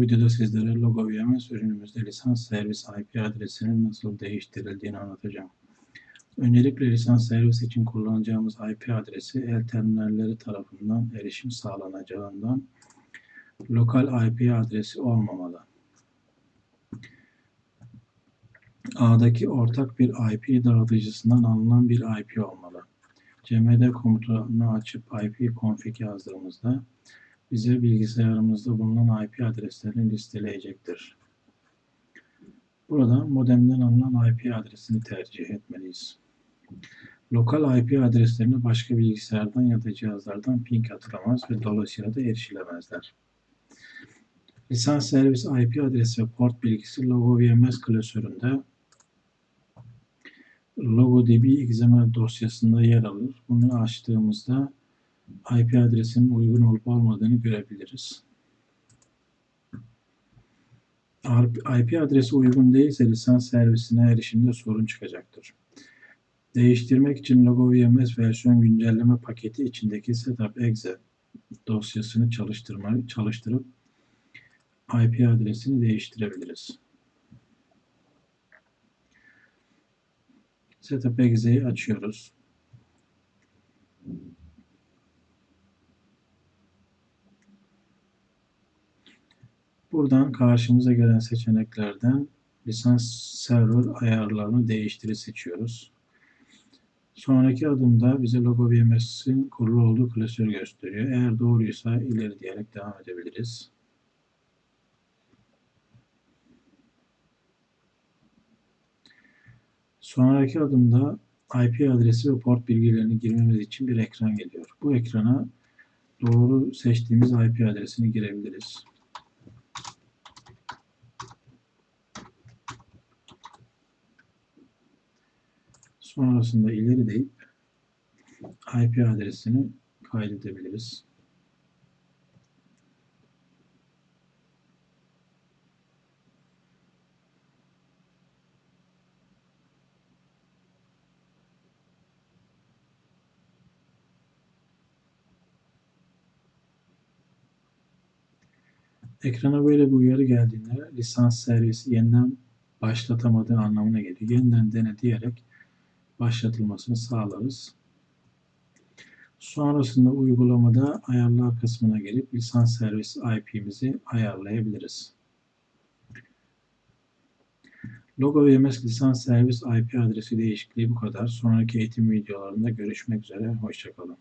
videoda sizlere Logo VMS ürünümüzde lisans servis IP adresinin nasıl değiştirildiğini anlatacağım. Öncelikle lisans servis için kullanacağımız IP adresi el terminalleri tarafından erişim sağlanacağından lokal IP adresi olmamalı. A'daki ortak bir IP dağıtıcısından alınan bir IP olmalı. cmd komutunu açıp IP config yazdığımızda bize bilgisayarımızda bulunan IP adreslerini listeleyecektir. Burada modemden alınan IP adresini tercih etmeliyiz. Lokal IP adreslerine başka bilgisayardan ya da cihazlardan ping atılamaz ve dolayısıyla da erişilemezler. Lisans servis IP adresi ve port bilgisi Logo VMS klasöründe LogoDB XML dosyasında yer alır. Bunu açtığımızda IP adresinin uygun olup olmadığını görebiliriz. IP adresi uygun değilse lisans servisine erişimde sorun çıkacaktır. Değiştirmek için Logo VMS versiyon güncelleme paketi içindeki setup exe dosyasını çalıştırmayı çalıştırıp IP adresini değiştirebiliriz. Setup exe'yi açıyoruz. Buradan karşımıza gelen seçeneklerden lisans server ayarlarını değiştiri seçiyoruz. Sonraki adımda bize Logo VMS'in kurulu olduğu klasörü gösteriyor. Eğer doğruysa ileri diyerek devam edebiliriz. Sonraki adımda IP adresi ve port bilgilerini girmemiz için bir ekran geliyor. Bu ekrana doğru seçtiğimiz IP adresini girebiliriz. Sonrasında ileri deyip IP adresini kaydedebiliriz. Ekrana böyle bir uyarı geldiğinde lisans servisi yeniden başlatamadığı anlamına geliyor. Yeniden dene diyerek başlatılmasını sağlarız. Sonrasında uygulamada ayarlar kısmına gelip lisans servis IP'mizi ayarlayabiliriz. Logo VMS lisans servis IP adresi değişikliği bu kadar. Sonraki eğitim videolarında görüşmek üzere. Hoşçakalın.